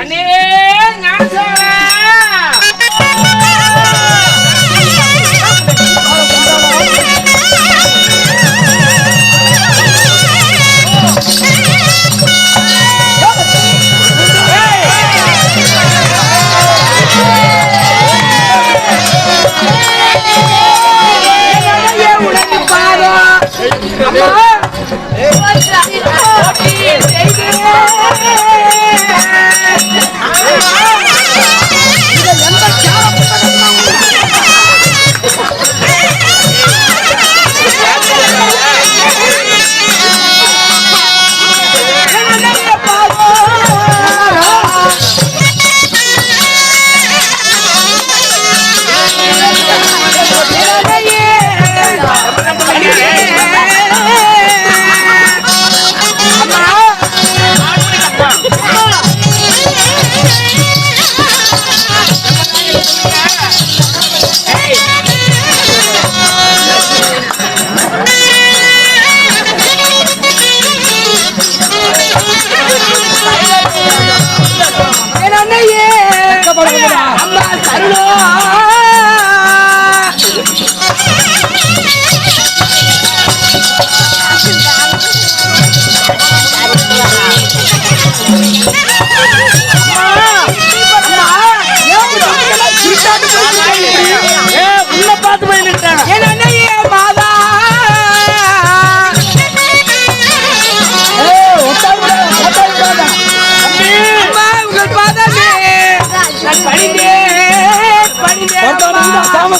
அண்ணே ஞானசேகரா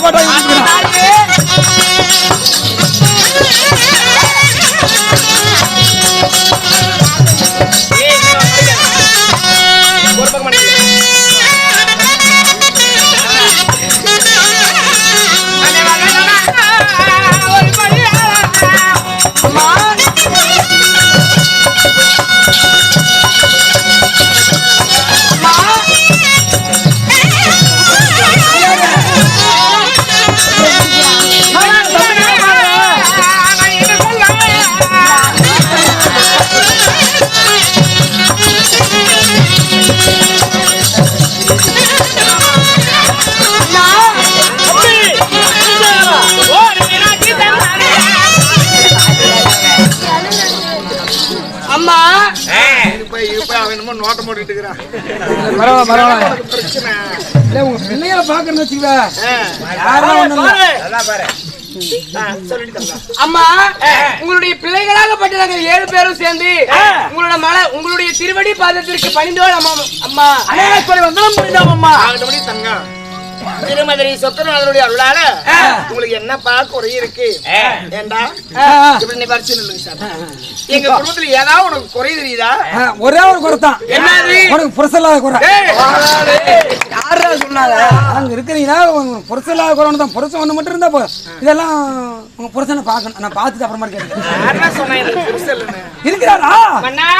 அம்மா. பரவாயில்ல பரவாயில்ல பிரச்சனை இல்ல, உங்க. யாரும் ஒண்ணும் பாரு. அம்மா உங்களுடைய பிள்ளைகளாகப்பட்ட நாங்கள் ஏழு பேரும் சேர்ந்து உங்களோட மலை உங்களுடைய திருவடி பாதத்திற்கு பணிந்தோம் அம்மா அம்மா. அநேகப்படி வந்தாலும் புரியுதாம் அம்மா தங்கம். திருமதி சொத்தநாதனுடைய அருளால உங்களுக்கு என்னப்பா குறை இருக்கு? ஏண்டா? இப்படி சார். எங்க குடும்பத்துல ஏதாவது உனக்கு குறை தெரியுதா? ஒரே ஒரு குறை தான். என்னது? உனக்கு புரசலாத குறை. யாரா சொன்னாங்க? அங்க இருக்கிறீங்கன்னா புரசலாத குறை தான். புரசம் ஒண்ணு மட்டும் இருந்தா போதும். இதெல்லாம் உங்க புரசனை பார்க்கணும். நான் பார்த்துட்டு அப்புறமா கேட்கிறேன்? இருக்கிறாரா? மன்னா!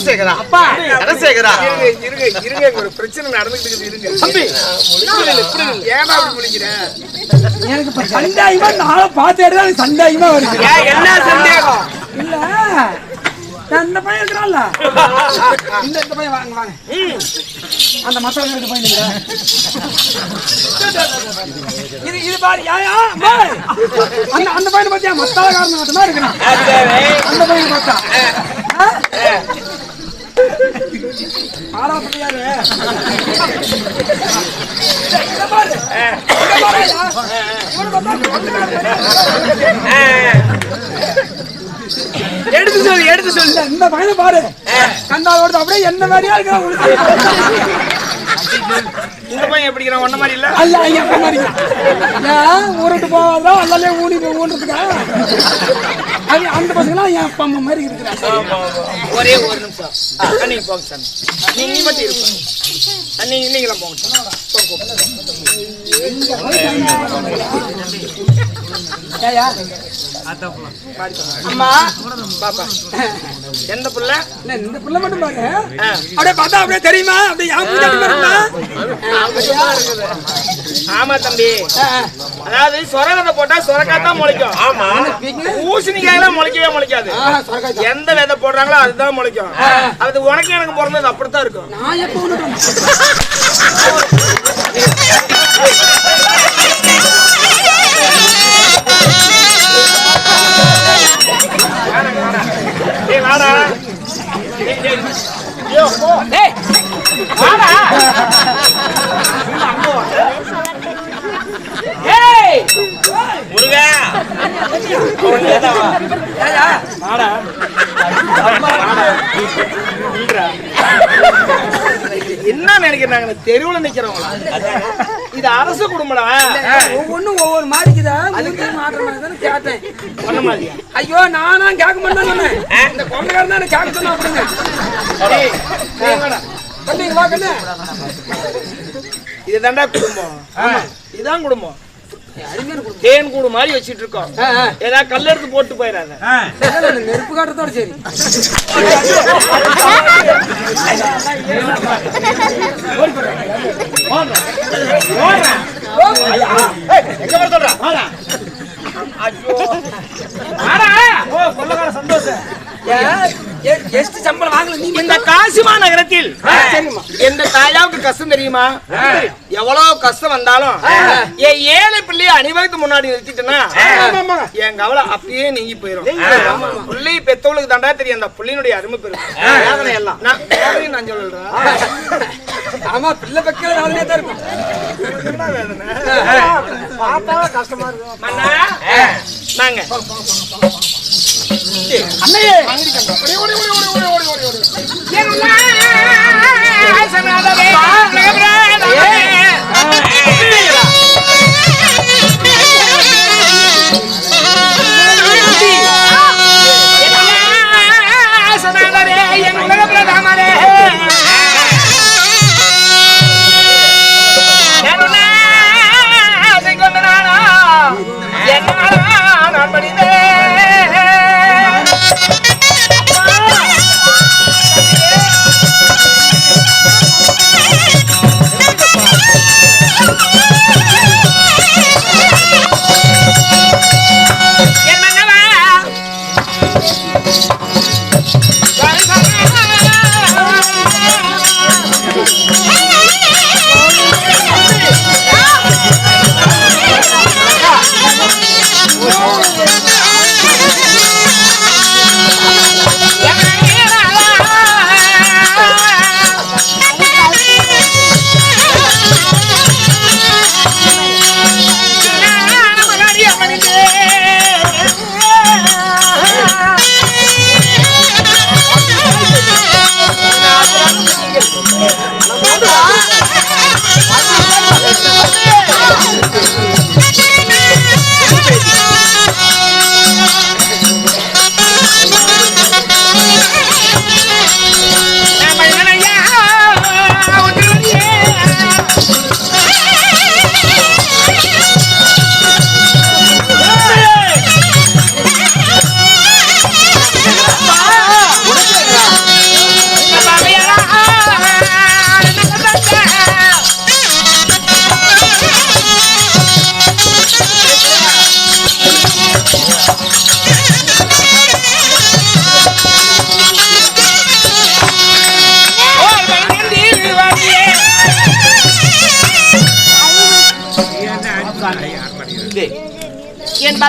குணசேகரா அப்பா. குணசேகரா இருங்க இருங்க ஒரு பிரச்சனை நடந்துட்டு இருக்குது. இருங்க. தம்பி. ஏன்டா அப்படி எனக்கு இப்ப சந்தாயமா நானும் பார்த்து எடுத்தா எனக்கு சந்தாயமா வருது. என்ன சந்தேகம்? இல்ல. இந்த பையன் இருக்கிறான்ல. இந்த இந்த பையன் வாங்க வாங்க. அந்த மசாலா இந்த பையன். இது இது பாரு யா யா பாய். அந்த அந்த பையனை பார்த்தியா? மசாலா காரணம் மட்டும் தான் இருக்கிறான் அந்த பையன் பார்த்தா. எடுத்து சொல்லு எடுத்து சொல்லு. இந்த பையனை பாரு. கண்டாவோட அப்படியே என்ன மாதிரியா இருக்கிறான் இந்த பையன் எப்படி இருக்கிறான்? ஒன்ன மாதிரி இல்ல? அல்ல ஐயா அப்ப மாதிரி ஏன் ஊருட்டு போவாதா அல்லலே ஊடி போய் ஊன்றதுக்கா? அது அந்த பசங்களாம் என் அப்பா அம்மா மாதிரி இருக்கிறாங்க. ஒரே ஒரு நிமிஷம். நீங்க போங்க நீங்க மட்டும் இருப்ப. நீங்க நீங்களாம் போங்க சார் போங்க, அம்மா பாப்பா. எந்த புள்ள? இந்த பிள்ளை மட்டும் பாரு ஆ. அப்படியே பார்த்தா அப்படியே தெரியுமா? அப்படியே ஆமா தம்பி. அதாவது சொரகத்தை போட்டா சொரக்காத்தான் முளைக்கும். ஆமா. பூசணிக்காயெல்லாம் முளைக்கவே முளைக்காது. எந்த விதை போடுறாங்களோ அதுதான் முளைக்கும். அது உனக்கு எனக்கு பிறந்தது அப்படித்தான் இருக்கும். நான் எப்போ என்ன நினைக்கிறாங்க தெருவுல நிக்கிறவங்களா? இது அரசு குடும்படா? ஒவ்வொன்றும் ஒவ்வொரு மாதிரிக்குதா மூஞ்சி மாற்ற மாதிரி தானே கேட்டேன். பண்ண மாதிரியா ஐயோ நானா கேட்க மாட்டேன் சொன்னேன். இந்த கொள்ளைக்காரன் தான் கேட்க சொன்னா அப்படிங்க இதுதான்டா குடும்பம். இதுதான் குடும்பம் குடும்பம். தேன் கூடு மாதிரி வச்சிட்டு இருக்கோம். ஏதாவது கல் எடுத்து போட்டு போயிடாத. நெருப்பு காட்டுறதோட சரி. எங்க வர சொல்ற வாடா ஐயோ வாடா. ஓ கொள்ளக்கார சந்தோஷம் எஸ்ட் சம்பளம் வாங்கல நீ இந்த காசிமா நகரத்தில் எந்த தாயாவுக்கு கஷ்டம் தெரியுமா? எவ்வளவு கஷ்டம் வந்தாலும் என் ஏழை பிள்ளைய அணிவகுத்து முன்னாடி நிறுத்திட்டேன்னா என் கவலை அப்பயே நீங்கி போயிடும் பிள்ளை பெத்தவளுக்கு தாண்டா தெரியும் அந்த பிள்ளையினுடைய அருமை பெரும் எல்லாம் நான் சொல்றேன் ஆமா பிள்ளை பக்கம் தான் இருக்கும். மன்னா நாங்க. அண்ணையே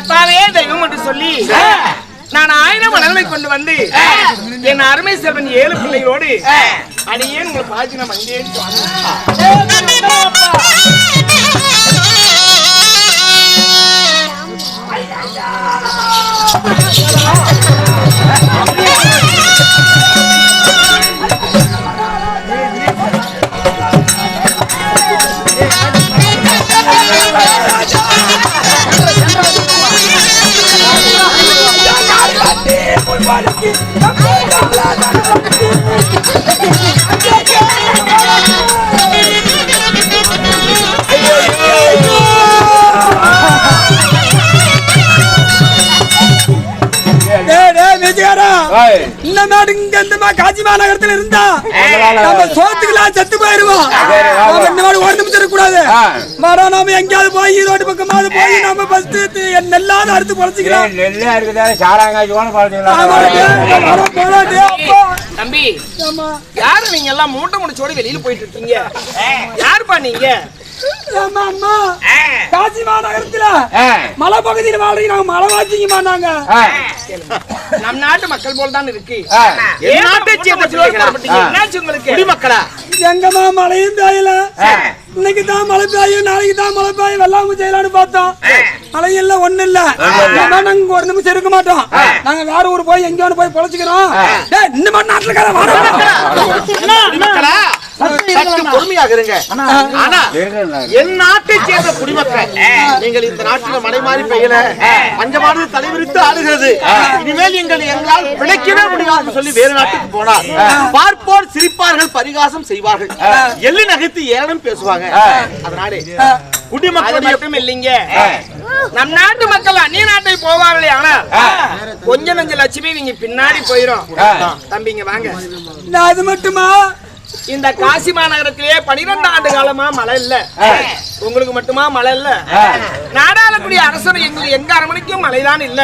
பத்தாவே தெய்வம் என்று சொல்லி நான் ஆயிரம் மணலை கொண்டு வந்து என் அருமை செல்வன் ஏழு பிள்ளைகளோடு அடியே உங்களை பாய்ச்சி நான் வந்தேன். டேய் டேய் இந்த மாதிரி இங்க இந்த மாதிரி காஞ்சி மாநகரத்துல இருந்தா நம்ம சோத்துக்கலாம் செத்து போயிருவோம். நாம இந்த மாதிரி ஒரு நிமிஷம் இருக்கக்கூடாது மாறா நாம எங்கேயாவது போய் ஈரோடு பக்கமாவது போய் நம்ம ஃபர்ஸ்ட் நெல்லாவது அறுத்து பொழைச்சிக்கலாம். நெல்லா இருக்குதா சாராங்காய்ச்சி கூட பழச்சிக்கலாம். தம்பி ஆமா. யாரு நீங்க எல்லாம் மூட்டை முடிச்சோட வெளியில போயிட்டு இருக்கீங்க? யாருப்பா நீங்க? மலை பகுதியில வாழ்றீங்க நாங்க மலை வாசிங்கம்மா நாங்க. நம் நாட்டு மக்கள் போல தான் இருக்கு. ஆ. என் நாட்டை சேர்ந்த பிள்ளைகளா புறப்பட்டீங்க. என்னாச்சு உங்களுக்கு? குடிமக்களா? எங்கம்மா மழையும் பெய்யல. இன்னைக்கு தான் மழை பெய்யும் நாளைக்கு தான் மழை பெய்யும் வெள்ளாம செய்யலாம்னு பார்த்தோம். மழை இல்ல ஒண்ணு இல்ல நாங்க ஒரு நிமிஷம் இருக்க மாட்டோம். நாங்க வேற ஊர் போய் எங்கேயாவது போய் பொழைச்சுக்கிறோம். டேய், இந்த மாதிரி நாட்டுல சற்று பொறுமையாக இருங்க. ஆனா என் நாட்டை சேர்ந்த குடிமக்கள் நீங்கள் இந்த நாட்டில் மழை மாறி பெய்யல. பஞ்சமானது தலைவிரித்து ஆடுகிறது. இனிமேல் எங்கள் எங்களால் பிழைக்கவே முடியாது சொல்லி வேறு நாட்டுக்கு போனார் பார்ப்போர் சிரிப்பார்கள் பரிகாசம் செய்வார்கள். எள்ளி நகைத்து ஏளனம் பேசுவாங்க. அதனாலே அது குடிமக்களுடைய மட்டும் இல்லைங்க. நம் நாட்டு மக்கள் அந்நிய நாட்டை போவார்களே ஆனா கொஞ்ச நஞ்ச லட்சுமி நீங்க பின்னாடி போயிரும். தம்பிங்க வாங்க. அது மட்டுமா? இந்த காசி மாநகரத்திலே பனிரெண்டு ஆண்டு காலமா மழை இல்ல. உங்களுக்கு மட்டுமா மழை இல்ல? நாடாளக்கூடிய அரசர் எங்க எங்க அரமணிக்கும் மழைதான் இல்ல.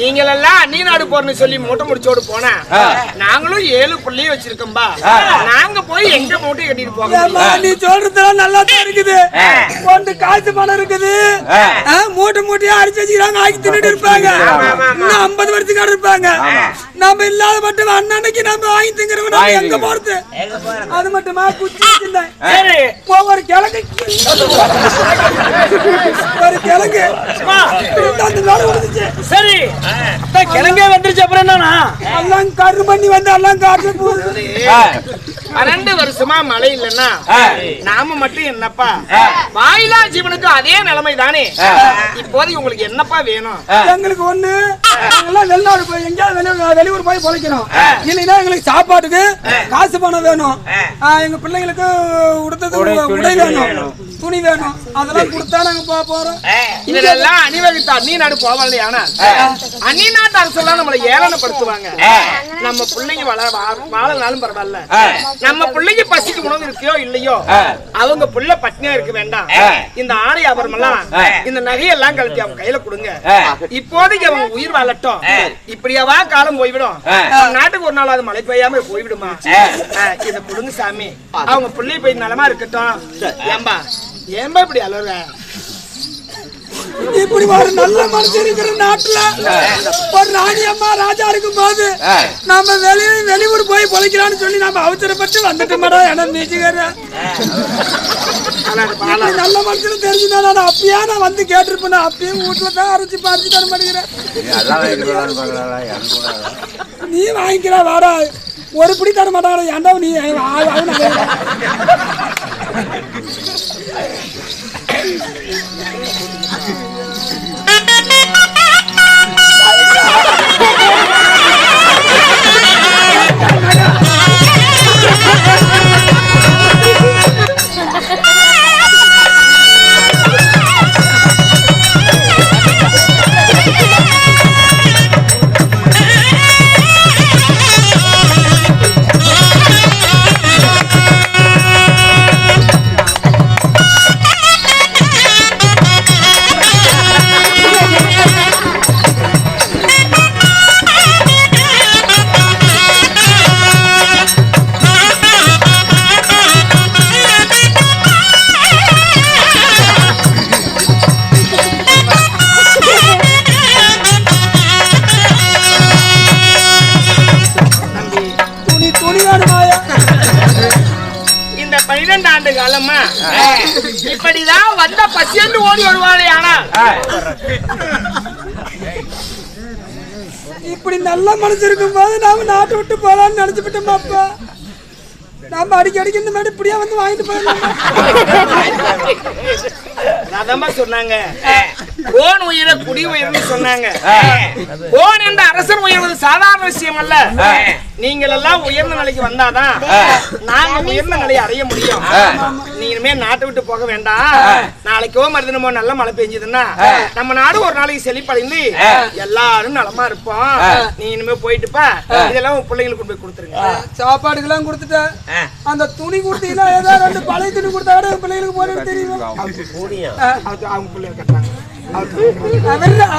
நீங்கள் எல்லாம் அந்நிய நாடு போறேன்னு சொல்லி மூட்டை முடிச்சோடு போனா நாங்களும் ஏழு புள்ளியும் வச்சிருக்கோம்பா. நாங்க போய் எங்க மூட்டை கட்டிட்டு போக நீ சொல்றதெல்லாம் நல்லா தான் இருக்குது ஒன்று காசு பணம் இருக்குது. மூட்டை மூட்டையா அடிச்சு வச்சுக்கிறாங்க ஆக்கி தின்னுட்டு இருப்பாங்க. இன்னும் ஐம்பது வருஷத்துக்கார இருப்பாங்க. நம்ம இல்லாத மட்டும் அண்ணன்னைக்கு நம்ம வாங்கி திங்கிறவங்க எங்க போறது? அது மட்டுமா? குச்சி சரி. ஒவ்வொரு கிழங்கு. சரி. கிழங்கே வந்துருச்சு அப்புறம் என்னன்னா எல்லாம் கரு பண்ணி வந்து எல்லாம் காட்டுல போகுது பன்னெண்டு வருஷமா மழை இல்லைன்னா நாம மட்டும் என்னப்பா? வாயிலா ஜீவனுக்கு அதே நிலைமை தானே? இப்போதைக்கு உங்களுக்கு என்னப்பா வேணும்? எங்களுக்கு ஒண்ணு நாங்கெல்லாம் வெளிநாடு போய் எங்கேயாவது வெளியூர் வெளியூர் போய் பொழைக்கணும். இல்லைன்னா எங்களுக்கு சாப்பாட்டுக்கு காசு பணம் வேணும். எங்க பிள்ளைங்களுக்கு உடுத்தது உடை வேணும். துணி வேணும். அதெல்லாம் கொடுத்தா நாங்க போக போறோம். இதெல்லாம் அணிவகுத்து அந்நிய நாடு ஆனா? அந்நிய நாட்டு அரசெல்லாம் நம்மளை ஏளனப்படுத்துவாங்க. நம்ம பிள்ளைங்க வள வா- வாழனாலும் பரவாயில்ல. நம்ம பிள்ளைங்க பசிக்கு உணவு இருக்கோ இல்லையோ அவங்க புள்ள பட்னியா இருக்க வேண்டாம். இந்த ஆடை ஆபரணம் எல்லாம் இந்த நகையெல்லாம் கழட்டி அவங்க கையில கொடுங்க. இப்போதைக்கு அவங்க உயிர் வாழட்டும். இப்படியாவா காலம் போய்விடும். நாட்டுக்கு ஒரு நாள் அது மழை பெய்யாம போய்விடுமா? இத கொடுங்க சாமி. அவங்க பிள்ளை போய் நலமா இருக்கட்டும். ஏம்பா. ஏம்பா இப்படி அழுற? இப்படி ஒரு நல்ல மனுஷன் இருக்கிற நாட்டுல ஒரு ராணி அம்மா ராஜா இருக்கும் போது நம்ம வெளி வெளியூர் போய் பொழைக்கலாம்னு சொல்லி நம்ம அவசரப்பட்டு வந்துட்டோம்டா என மீச்சுக்கார நல்ல மனுஷன் தெரிஞ்சுனா நான் அப்பயே நான் வந்து கேட்டிருப்பேன் அப்பயும் வீட்டுல தான் அரைச்சு பறிச்சு தர மாட்டேங்கிறேன். நீ வாங்கிக்கிற வாடா. ஒரு பிடி தர மாட்டாங்க ஏன்டா நீ ஆ- Ha ha ha! பனிரெண்டு ஆண்டு காலமா? இப்படிதான் வந்த பசியண்டு ஓடி வருவாளே ஆனால் இப்படி நல்ல மனசு இருக்கும் போது நாம நாட்டை விட்டு போலாம்னு நினைச்சுக்கிட்டோம் அப்பா? நாம அடிக்க அடிக்க இந்த மாதிரி இப்படியே வந்து வாங்கிட்டு போயிடலாம். அதமா சொன்னாங்க. கோன் உயிர குடி உயர்னு சொன்னாங்க. கோன் என்ற அரசன் உயர்வது சாதாரண விஷயம் அல்ல நீங்கள் எல்லாம் உயர்ந்த நிலைக்கு வந்தாதான் நாங்க உயர்ந்த நிலையை அடைய முடியும். நீங்க இனிமே நாட்டை விட்டு போக வேண்டாம். நாளைக்கோ மருதினமோ நல்ல மழை பெஞ்சதுன்னா நம்ம நாடு ஒரு நாளைக்கு செழிப்படைந்து எல்லாரும் நலமா இருப்போம். நீ இனிமே போயிட்டுப்பா. இதெல்லாம் உன் பிள்ளைங்களுக்கு கொண்டு போய் கொடுத்துருங்க. சாப்பாடுக்கெல்லாம் கொடுத்துட்டேன் அந்த துணி கொடுத்தீங்கன்னா ஏதோ ரெண்டு பழைய துணி கொடுத்தா கூட பிள்ளைகளுக்கு போறேன்னு தெரியுமா அவங்க பிள்ளைங்க கட்டுறாங்க. அவர்தான்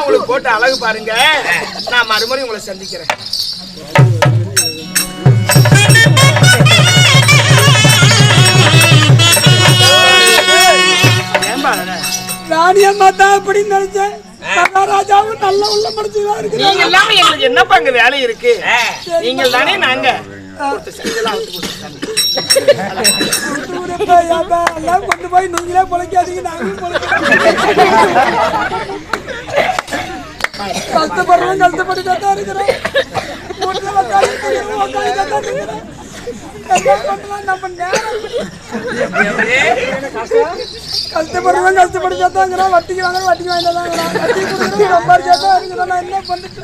உங்களுக்கு போட்டு அழகு பாருங்க? நான் மறுமுறை உங்களை சந்திக்கிறேன்? ராணியம்மா தான் அப்படின்னு நினைச்சேன். மகாராஜாவும் நல்ல உள்ள மனுஷனா நீங்க இருக்கிறாங்க. இல்லாம எங்களுக்கு என்னப்பா அங்க வேலை இருக்கு? நீங்கள் தானே நாங்க. கொண்டு போய் நீங்களே பொழைக்காதீங்க நாங்களும். கஷ்டப்படுறோம் கஷ்டப்பட்டு தான் இருக்கிறோம். வீட்டுல உக்காந்து இருக்கிறோம், உக்காந்து தான் இருக்கிறோம். கஷ்டப்படுறோம் கஷ்டப்பட்டு இருக்கிறோம். வட்டிக்கு வாங்க வட்டிக்கு வாங்கிட்டு தான் இருக்கிறோம். வட்டி கொடுக்குறோம் சம்பாதிச்சா தான் இருக்கிறோம். நான் என்ன பண்ணிட்டு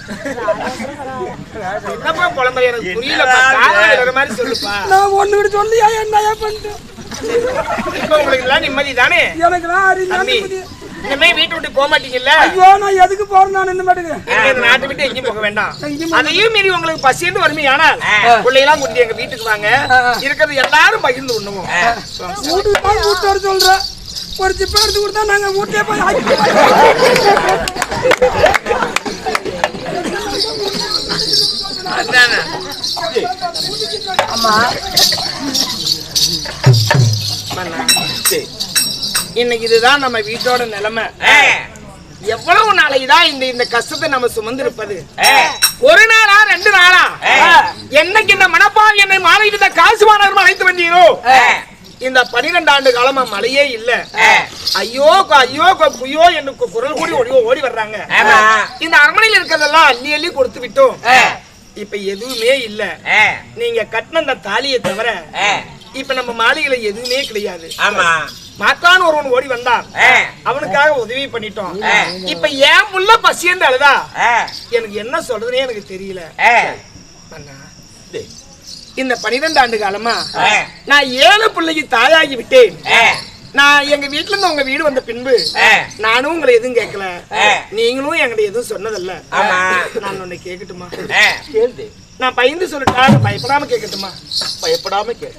நான் ஒண்ணு விட சொல்லியா என்னையா பண்ணிட்டு? இப்ப உங்களுக்கு எல்லாம் நிம்மதி தானே எனக்கு இனிமே வீட்டு விட்டு போக மாட்டீங்கல்ல? ஐயோ நான் எதுக்கு போறேன்? நான் என்ன மாட்டேங்க இந்த நாட்டை விட்டு எங்கேயும் போக வேண்டாம். அதையும் மீறி உங்களுக்கு பசின்னு வறுமையானால் பிள்ளையெல்லாம் கூட்டி எங்க வீட்டுக்கு வாங்க. இருக்கிறது எல்லாரும் பகிர்ந்து உண்ணுவோம். வீட்டுக்கு தான் வீட்டு வர சொல்றேன். ஒரு சிப்ப எடுத்து கொடுத்தா நாங்க வீட்டே போய் ஆக்கி இன்னைக்கு இதுதான் நம்ம வீட்டோட நிலைமை. எவ்வளவு நாளைக்குதான் இந்த இந்த கஷ்டத்தை நம்ம சுமந்து இருப்பது ஒரு நாளா ரெண்டு நாளா? என்னைக்கு இந்த மனப்பாவி என்னை மாறிட்டு இந்த காசு மாணவர் அழைத்து வந்தீரோ? இந்த பனிரெண்டு ஆண்டு காலமா மழையே இல்ல. ஐயோ ஐயோ கொ- குய்யோ என்று குரல் கூடி ஓடி ஓடி வர்றாங்க. இந்த அரண்மனையில் இருக்கிறதெல்லாம் அள்ளி அள்ளி கொடுத்து விட்டோம். இப்ப எதுவுமே இல்ல. நீங்க கட்டின அந்த தாலியை தவிர இப்ப நம்ம மாளிகையில எதுவுமே கிடையாது. ஆமா. மாத்தான் ஒருவன் ஓடி வந்தான். அவனுக்காக உதவி பண்ணிட்டோம். இப்ப ஏன் புள்ள பசியந்து அழுதா? எனக்கு என்ன சொல்றதுனே எனக்கு தெரியல. இந்த பனிரெண்டு ஆண்டு காலமா நான் ஏழு பிள்ளைக்கு தாயாகி விட்டேன். நான் எங்க வீட்டுல இருந்து உங்க வீடு வந்த பின்பு நானும் உங்களை எதுவும் கேட்கல. நீங்களும் என்கிட்ட எதுவும் சொன்னதல்ல. ஆமா. நான் உன்னை கேட்கட்டுமா? கேள்வி நான் பயந்து சொல்லட்டா பயப்படாம கேட்கட்டுமா? பயப்படாம கேள்.